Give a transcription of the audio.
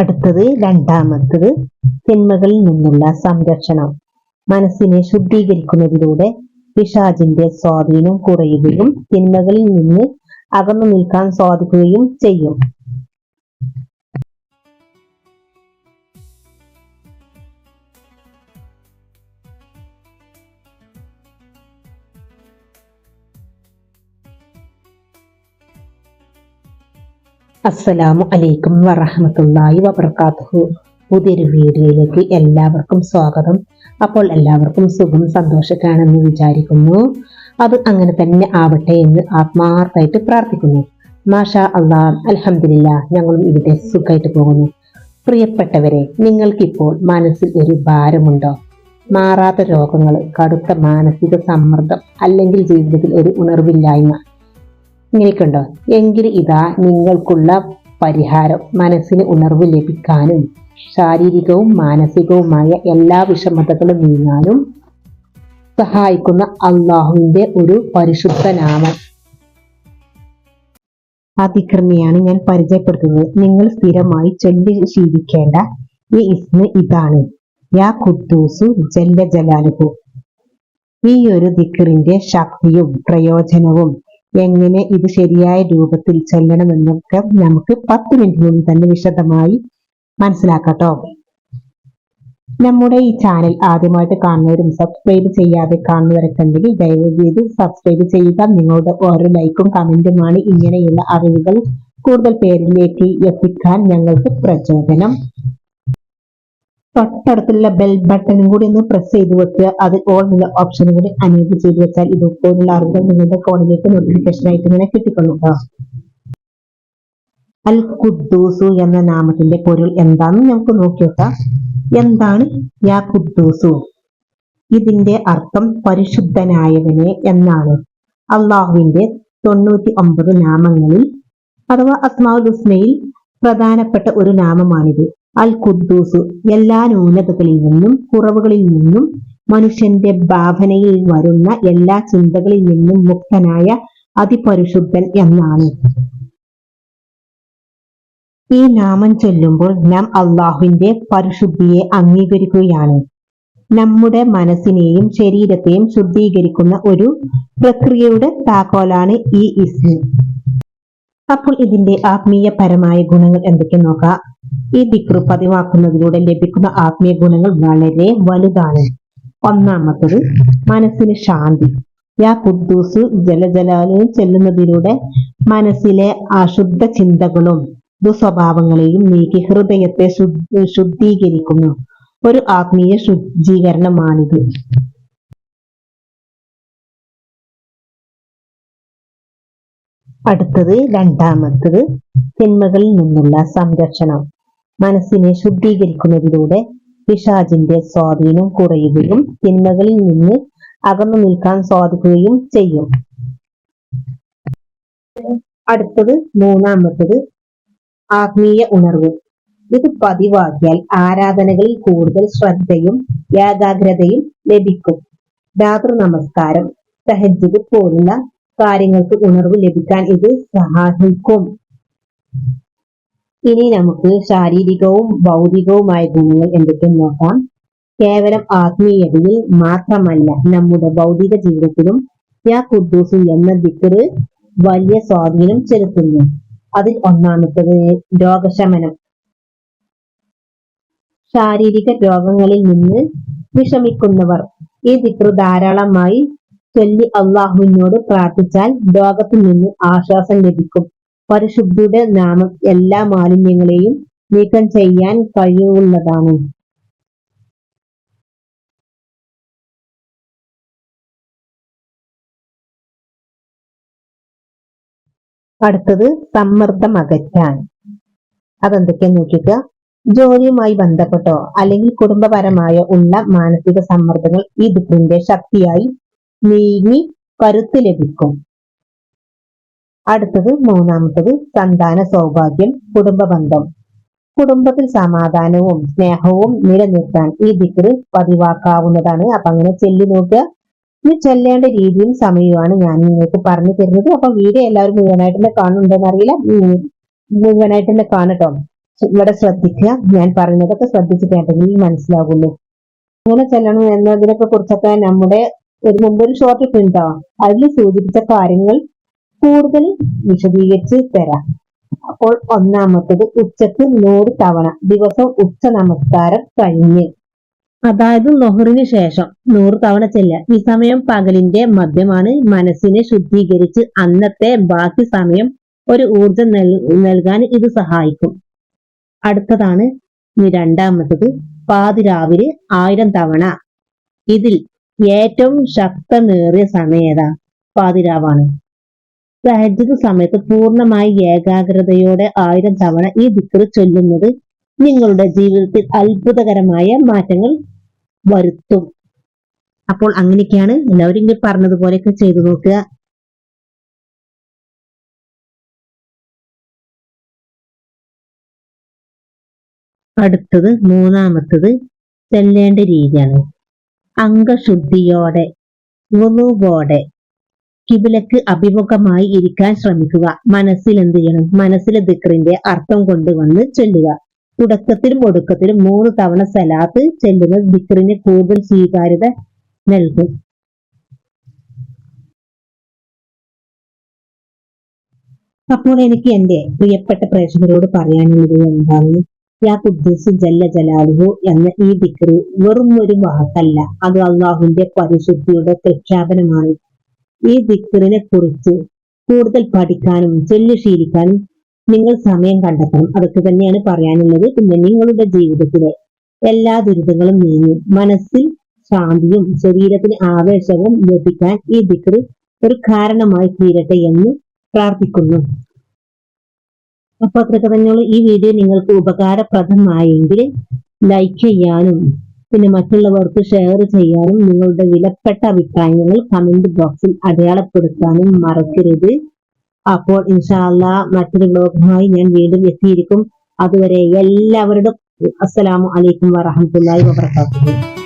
അടുത്തത് രണ്ടാമത്തത് തിന്മകളിൽ നിന്നുള്ള സംരക്ഷണം. മനസ്സിനെ ശുദ്ധീകരിക്കുന്നതിലൂടെ പിഷാജിന്റെ സ്വാധീനം കുറയുകയും തിന്മകളിൽ നിന്ന് അകന്നു നിൽക്കാൻ സാധിക്കുകയും ചെയ്യും. അസ്സലാമു അലൈക്കും വറഹമത്തല്ലായി വബർക്കാത്തുഹു പുതിയൊരു വീഡിയോയിലേക്ക് എല്ലാവർക്കും സ്വാഗതം. അപ്പോൾ എല്ലാവർക്കും സുഖം സന്തോഷക്കാണെന്ന് വിചാരിക്കുന്നു. അത് അങ്ങനെ തന്നെ ആവട്ടെ എന്ന് ആത്മാർത്ഥമായിട്ട് പ്രാർത്ഥിക്കുന്നു. മാഷാ അള്ളാഹ് അലഹമില്ല ഞങ്ങളും ഇവിടെ സുഖമായിട്ട് പോകുന്നു. പ്രിയപ്പെട്ടവരെ നിങ്ങൾക്കിപ്പോൾ മനസ്സിൽ ഒരു ഭാരമുണ്ടോ? മാറാത്ത രോഗങ്ങൾ കടുത്ത മാനസിക സമ്മർദ്ദം അല്ലെങ്കിൽ ജീവിതത്തിൽ ഒരു ഉണർവില്ലായ്മ ഇങ്ങനെയൊക്കെയുണ്ടോ? എങ്കിൽ ഇതാ നിങ്ങൾക്കുള്ള പരിഹാരം. മനസ്സിന് ഉണർവ് ലഭിക്കാനും ശാരീരികവും മാനസികവുമായ എല്ലാ വിഷമതകളും നീങ്ങാനും സഹായിക്കുന്ന അള്ളാഹുവിന്റെ ഒരു പരിശുദ്ധ നാമം. അതിക്രമിയാണ് ഞാൻ പരിചയപ്പെടുത്തുന്നത്. നിങ്ങൾ സ്ഥിരമായി ചൊല്ലി ശീലിക്കേണ്ട ഈ ഇസ്മ ഇതാണ്. യാ കുദ്ദൂസു ജല്ല ജലാലുഹു. ഈ ഒരു ദിക്കറിന്റെ ശക്തിയും പ്രയോജനവും എങ്ങനെ ഇത് ശരിയായ രൂപത്തിൽ ചെല്ലണമെന്നൊക്കെ നമുക്ക് പത്ത് മിനിറ്റിനുള്ളിൽ തന്നെ വിശദമായി മനസ്സിലാക്കട്ടോ. നമ്മുടെ ഈ ചാനൽ ആദ്യമായിട്ട് കാണുന്നവരും സബ്സ്ക്രൈബ് ചെയ്യാതെ കാണുന്നവരൊക്കെ ഉണ്ടെങ്കിൽ ദയവ് ചെയ്ത് സബ്സ്ക്രൈബ് ചെയ്യുക. നിങ്ങളുടെ ഓരോ ലൈക്കും കമന്റുമാണ് ഇങ്ങനെയുള്ള അറിവുകൾ കൂടുതൽ പേരിലേക്ക് എത്തിക്കാൻ ഞങ്ങൾക്ക് പ്രചോദനം. തൊട്ടടുത്തുള്ള ബെൽ ബട്ടണും കൂടി ഒന്ന് പ്രസ് ചെയ്ത് വെക്കുക. അത് ഓൾ എന്നുള്ള ഓപ്ഷനും കൂടി അനേബിൾ ചെയ്ത് വെച്ചാൽ ഇതുപോലുള്ള അറിവുകൾ നിങ്ങളുടെ ഫോണിലേക്ക് നോട്ടിഫിക്കേഷൻ ആയിട്ട് ഇങ്ങനെ കിട്ടിക്കൊള്ളുക അൽ ഖുദ്ദൂസു എന്ന നാമത്തിന്റെ പൊരുൾ എന്താണെന്ന് നമുക്ക് നോക്കി നോക്കാം. എന്താണ് യാ ഖുദ്ദൂസു? ഇതിന്റെ അർത്ഥം പരിശുദ്ധനായവനെ എന്നാണ്. അള്ളാഹുവിന്റെ തൊണ്ണൂറ്റി ഒമ്പത് നാമങ്ങളിൽ അഥവാ അസ്മാഉൽ ഹുസ്നയിൽ പ്രധാനപ്പെട്ട ഒരു നാമമാണിത്. അൽ ഖുദ്ദൂസ് എല്ലാ ന്യൂനതകളിൽ നിന്നും കുറവുകളിൽ നിന്നും മനുഷ്യന്റെ ഭാവനയിൽ വരുന്ന എല്ലാ ചിന്തകളിൽ നിന്നും മുക്തനായ അതിപരിശുദ്ധൻ എന്നാണ്. ഈ നാമം ചൊല്ലുമ്പോൾ നാം അള്ളാഹുവിന്റെ പരിശുദ്ധിയെ അംഗീകരിക്കുകയാണ്. നമ്മുടെ മനസ്സിനെയും ശരീരത്തെയും ശുദ്ധീകരിക്കുന്ന ഒരു പ്രക്രിയയുടെ താക്കോലാണ് ഈ ഇസ്മി. അപ്പോൾ ഇതിന്റെ ആത്മീയപരമായ ഗുണങ്ങൾ എന്തൊക്കെ നോക്കാം? ഈ ദിക്റ് പതിവാക്കുന്നതിലൂടെ ലഭിക്കുന്ന ആത്മീയ ഗുണങ്ങൾ വളരെ വലുതാണ്. ഒന്നാമത്തത് മനസ്സിന് ശാന്തി. യാ കുദ്ദൂസ് ജലജലാലും ചെല്ലുന്നതിലൂടെ മനസ്സിലെ അശുദ്ധ ചിന്തകളും ദുസ്വഭാവങ്ങളെയും നീക്കി ഹൃദയത്തെ ശുദ്ധീകരിക്കുന്നു. ഒരു ആത്മീയ ശുദ്ധീകരണമാണിത്. അടുത്തത് രണ്ടാമത്തത് തിന്മകളിൽ നിന്നുള്ള സംരക്ഷണം. മനസ്സിനെ ശുദ്ധീകരിക്കുന്നതിലൂടെ പിശാചിന്റെ സ്വാധീനം കുറയുകയും തിന്മകളിൽ നിന്ന് അകന്നു നിൽക്കാൻ സാധിക്കുകയും ചെയ്യും. അടുത്തത് മൂന്നാമത്തത് ആത്മീയ ഉണർവ്. ഇത് പതിവാക്കിയാൽ ആരാധനകളിൽ കൂടുതൽ ശ്രദ്ധയും ഏകാഗ്രതയും ലഭിക്കും. രാത്രി നമസ്കാരം സഹജിത് പോലുള്ള കാര്യങ്ങൾക്ക് ഉണർവ് ലഭിക്കാൻ ഇത് സഹായിക്കും. ഇനി നമുക്ക് ശാരീരികവും ഭൗതികവുമായ ഗുണങ്ങൾ എന്തൊക്കെയെന്ന് നോക്കാം. കേവലം ആത്മീയതയിൽ മാത്രമല്ല നമ്മുടെ ഭൗതിക ജീവിതത്തിലും യാ കുദ്ദൂസു എന്ന ദിക്കറ് വലിയ സ്വാധീനം ചെലുത്തുന്നു. അതിൽ ഒന്നാമത്തത് രോഗശമനം. ശാരീരിക രോഗങ്ങളിൽ നിന്ന് വിഷമിക്കുന്നവർ ഈ ദിക്ർ ധാരാളമായി ചൊല്ലി അള്ളാഹുവിനോട് പ്രാർത്ഥിച്ചാൽ രോഗത്തിൽ നിന്ന് ആശ്വാസം ലഭിക്കും. പരിശുദ്ധിയുടെ നാമം എല്ലാ മാലിന്യങ്ങളെയും നീക്കം ചെയ്യാൻ കഴിവുള്ളതാണ്. അടുത്തത് സമ്മർദ്ദം അകറ്റാൻ. അതെന്തൊക്കെയാ നോക്കിക്കുക ജോലിയുമായി ബന്ധപ്പെട്ടോ അല്ലെങ്കിൽ കുടുംബപരമായോ ഉള്ള മാനസിക സമ്മർദ്ദങ്ങൾ ഈ ദുഃഖിന്റെ ശക്തിയായി നീങ്ങി കരുത്ത് ലഭിക്കും. അടുത്തത് മൂന്നാമത്തത് സന്താന സൗഭാഗ്യം കുടുംബ ബന്ധം. കുടുംബത്തിൽ സമാധാനവും സ്നേഹവും നിലനിർത്താൻ ഈ ദിക്റ് പതിവാക്കാവുന്നതാണ്. അപ്പൊ അങ്ങനെ ചെല്ലി നോക്കുക. ഇത് ചെല്ലേണ്ട രീതിയും സമയവുമാണ് ഞാൻ നിങ്ങൾക്ക് പറഞ്ഞു തരുന്നത്. അപ്പൊ വീഡിയോ എല്ലാവരും മുഴുവനായിട്ട് തന്നെ കാണുന്നുണ്ടെന്ന് അറിയില്ല. മുഴുവനായിട്ട് തന്നെ കാണട്ടോ. ഇവിടെ ശ്രദ്ധിക്കുക. ഞാൻ പറയുന്നതൊക്കെ ശ്രദ്ധിച്ചിട്ടുണ്ടെങ്കിൽ മനസ്സിലാകുള്ളൂ അങ്ങനെ ചെല്ലണം എന്നതിനൊക്കെ കുറിച്ചൊക്കെ നമ്മുടെ ഒരു മുമ്പ് ഒരു ഷോർട്ട് ഇട്ടുണ്ടോ അതിൽ സൂചിപ്പിച്ച കാര്യങ്ങൾ കൂടുതൽ വിശദീകരിച്ച് തരാം. അപ്പോൾ ഒന്നാമത്തത് ഉച്ചയ്ക്ക് നൂറ് തവണ ദിവസം ഉച്ച നമസ്കാരം കഴിഞ്ഞ്. അതായത് ലൊഹറിന് ശേഷം നൂറ് തവണ ചെല്ല ഈ സമയം പകലിന്റെ മദ്യമാണ് മനസ്സിനെ ശുദ്ധീകരിച്ച് അന്നത്തെ ബാക്കി സമയം ഒരു ഊർജം നൽ- നൽകാൻ ഇത് സഹായിക്കും. അടുത്തതാണ് രണ്ടാമത്തത് പാതിരാവിലെ ആയിരം തവണ. ഇതിൽ ഏറ്റവും ശക്തമേറിയ സമയം ഏതാ? പാതിരാവാണ്. സഹജത സമയത്ത് പൂർണമായി ഏകാഗ്രതയോടെ ആയിരം തവണ ഈ ദിക്കറ് ചൊല്ലുന്നത് നിങ്ങളുടെ ജീവിതത്തിൽ അത്ഭുതകരമായ മാറ്റങ്ങൾ വരുത്തും. അപ്പോൾ അങ്ങനെയൊക്കെയാണ് എല്ലാവരും ഇങ്ങനെ പറഞ്ഞതുപോലെയൊക്കെ ചെയ്തു നോക്കുക. അടുത്തത് മൂന്നാമത്തത് ചെല്ലേണ്ട രീതിയാണ്. അംഗശുദ്ധിയോടെ വുളുവോടെ കിബിലക്ക് അഭിമുഖമായി ഇരിക്കാൻ ശ്രമിക്കുക. മനസ്സിൽ എന്ത് ചെയ്യണം? മനസ്സിലെ ദിക്റിന്റെ അർത്ഥം കൊണ്ടുവന്ന് ചൊല്ലുക. തുടക്കത്തിലും ഒടുക്കത്തിലും മൂന്ന് തവണ സലാത്ത് ചെല്ലുന്നത് ദിക്റിന് കൂടുതൽ സ്വീകാര്യത നൽകും. അപ്പോൾ എനിക്ക് എന്റെ പ്രിയപ്പെട്ട പ്രേക്ഷകരോട് പറയാനുള്ളത് എന്താണ്? യാ കുദ്ദൂസ് ജല്ല ജലാലുഹു എന്ന ഈ ദിക്റ് വെറും ഒരു വാക്കല്ല. അത് അള്ളാഹുവിന്റെ പരിശുദ്ധിയുടെ പ്രഖ്യാപനമാണ്. ഈ ദിക്കറിനെ കുറിച്ച് കൂടുതൽ പഠിക്കാനും ചൊല്ലി ശീലിക്കാനും നിങ്ങൾ സമയം കണ്ടെത്തണം. അതൊക്കെ തന്നെയാണ് പറയാനുള്ളത്. പിന്നെ നിങ്ങളുടെ ജീവിതത്തിലെ എല്ലാ ദുരിതങ്ങളും നീങ്ങി. മനസ്സിൽ ശാന്തിയും ശരീരത്തിന് ആവേശവും ലഭിക്കാൻ ഈ ദിക്റ് ഒരു കാരണമായി തീരട്ടെ എന്ന് പ്രാർത്ഥിക്കുന്നു. അപ്പൊ അത്രയൊക്കെ തന്നെയുള്ള. ഈ വീഡിയോ നിങ്ങൾക്ക് ഉപകാരപ്രദമായെങ്കിൽ ലൈക്ക് ചെയ്യാനും പിന്നെ മറ്റുള്ളവർക്ക് ഷെയർ ചെയ്യാനും നിങ്ങളുടെ വിലപ്പെട്ട അഭിപ്രായങ്ങൾ കമന്റ് ബോക്സിൽ അടയാളപ്പെടുത്താനും മറക്കരുത്. അപ്പോൾ ഇൻഷാല്ല മറ്റൊരു ബ്ലോഗുമായി ഞാൻ വീണ്ടും എത്തിയിരിക്കും. അതുവരെ എല്ലാവരുടെ അസ്സലാമു അലൈക്കും വറഹമത്തുള്ളാഹി വബറകാതുഹു.